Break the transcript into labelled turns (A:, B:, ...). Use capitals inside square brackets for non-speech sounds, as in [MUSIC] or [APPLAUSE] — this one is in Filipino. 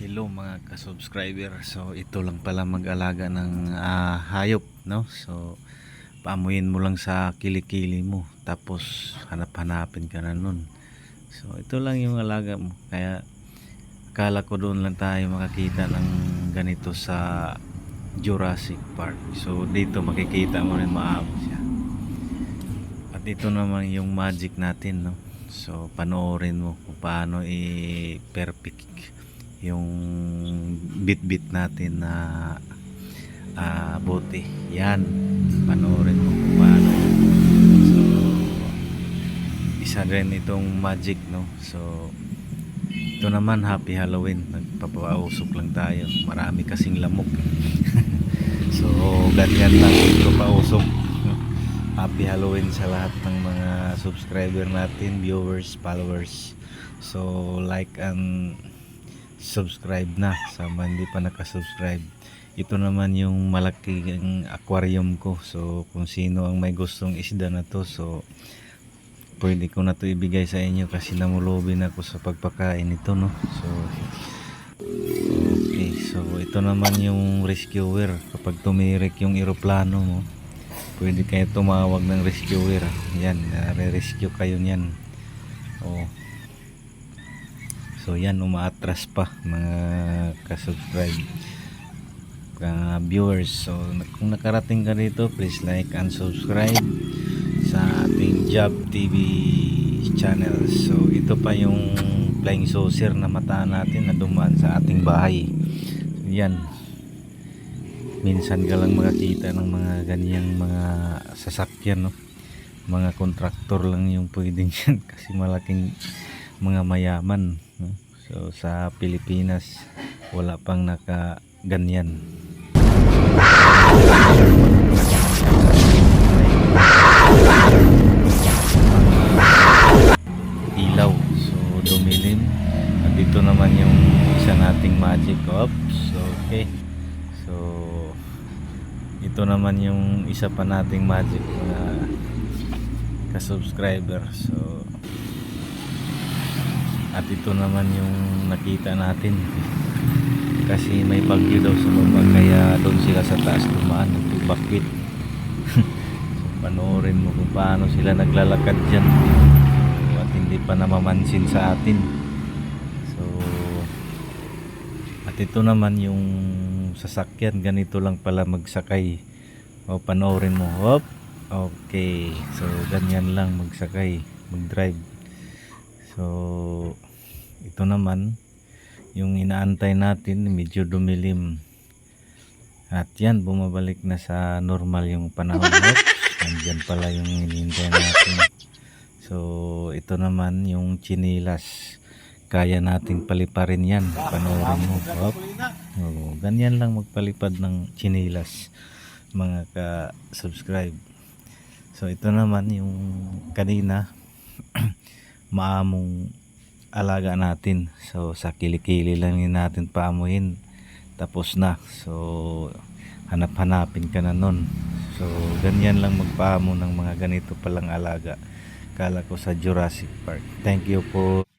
A: Hello mga ka-subscriber. So ito lang pala mag-alaga ng ah, hayop, no? So paamuyin mo lang sa kilikili mo tapos hanap-hanapin ka na nun. So ito lang yung alaga mo. Kaya akala ko doon lang tayo makakita ng ganito sa Jurassic Park. So dito makikita mo rin maamo siya. At ito naman yung magic natin, no? So panoorin mo kung paano i-perfect yung bit-bit natin na ah, bote. Yan. Panoorin mo kung paano. So, isa rin itong magic, no? So, ito naman, Happy Halloween. Nagpapausok lang tayo. Marami kasing lamok. [LAUGHS] so, ganyan lang ito pausok. Happy Halloween sa lahat ng mga subscriber natin, viewers, followers. So, like and subscribe na sa mga hindi pa nakasubscribe. Ito naman yung malaking aquarium ko. So, kung sino ang may gustong isda na to, so pwede ko na to ibigay sa inyo kasi namulobin ako sa pagpakain nito, no? So, okay. So, ito naman yung rescuer. Kapag tumirik yung eroplano mo, pwede kayo tumawag ng rescuer. Yan, nare-rescue kayo niyan. Oh. So yan, umaatras pa mga ka-subscribe ka viewers. So kung nakarating ka dito, please like and subscribe sa ating Job TV channel. So ito pa yung flying saucer na mata natin na dumaan sa ating bahay. So, yan. Minsan ka lang makakita ng mga ganyang mga sasakyan, no? Mga kontraktor lang yung pwedeng yan [LAUGHS] kasi malaking mga mayaman so sa Pilipinas wala pang naka ganyan ilaw. So dumilim. At dito naman yung isa nating magic ops. Okay. So ito naman yung isa pa nating magic na ka-subscriber. So at ito naman yung nakita natin. Kasi may bagyo daw sa baba kaya doon sila sa taas dumaan nagbakwit [LAUGHS] so panoorin mo kung paano sila naglalakad dyan. At hindi pa namamansin sa atin. So at ito naman yung sasakyan. Ganito lang pala magsakay. O panoorin mo. Hop! Okay. So ganyan lang magsakay. Mag drive So, ito naman, yung inaantay natin, medyo dumilim. At yan, bumabalik na sa normal yung panahon. [LAUGHS] Oops, nandyan pala yung hinihintay natin. So, ito naman yung chinilas. Kaya nating paliparin yan. Panoorin mo. Hop. Oo, ganyan lang magpalipad ng chinilas mga ka-subscribe. So, ito naman yung kanina [CLEARS THROAT] maamong alaga natin. So sa kilikili lang natin paamuhin. Tapos na. So hanap-hanapin ka na nun. So ganyan lang magpaamo ng mga ganito palang alaga. Kala ko sa Jurassic Park. Thank you po.